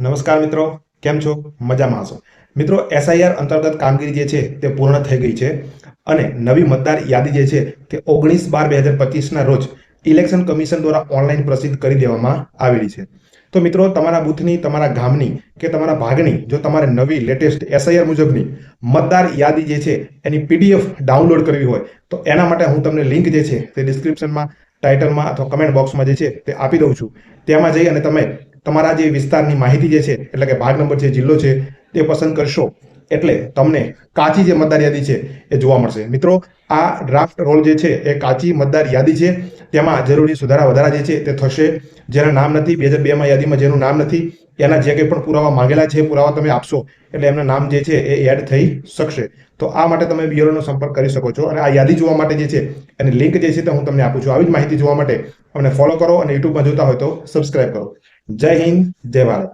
નમસ્કાર મિત્રો, કેમ છો? મજામાં હશો મિત્રો એસઆઈઆર અંતર્ગત કામગીરી જે છે તે પૂર્ણ થઈ ગઈ છે અને નવી મતદાર યાદી જે છે તે ઓગણીસ બાર બે હજાર પચીસના રોજ ઇલેક્શન કમિશન દ્વારા ઓનલાઈન પ્રસિદ્ધ કરી દેવામાં આવેલી છે. તો મિત્રો, તમારા બૂથની, તમારા ગામની કે તમારા ભાગની, જો તમારે નવી લેટેસ્ટ એસઆઈઆર મુજબની મતદાર યાદી જે છે એની પીડીએફ ડાઉનલોડ કરવી હોય, તો એના માટે હું તમને લિંક જે છે તે ડિસ્ક્રિપ્શનમાં, ટાઇટલમાં અથવા કમેન્ટ બોક્સમાં જે છે તે આપી દઉં છું. તેમાં જઈ અને તમે તમારા જે વિસ્તારની માહિતી જે છે, એટલે કે ભાગ નંબર છે જિલ્લો છે, તે પસંદ કરશો. એટલે તમને કાચી જે મતદાર યાદી છે, એ જોવા મળશે. મિત્રો, આ ડ્રાફ્ટ રોલ જે છે, એ કાચી મતદાર યાદી છે. તેમાં જરૂરી સુધારા વધારા જે છે, તે થશે. જેના નામ નથી, બે હજાર બેમાં યાદીમાં જેનું નામ નથી, એના જે કંઈ પણ પુરાવા માંગેલા છે પુરાવા તમે આપશો. એટલે એમના નામ જે છે, એ એડ થઈ શકશે. તો આ માટે તમે બીએલઓનો સંપર્ક કરી શકો છો. અને આ યાદી જોવા માટે જે છે, એની લિંક જે છે, તે હું તમને આપું છું. આવી જ માહિતી જોવા માટે અમને ફોલો કરો અને યુટ્યુબમાં જોતા હોય તો સબસ્ક્રાઈબ કરો. જય હિન્દ જય ભારત.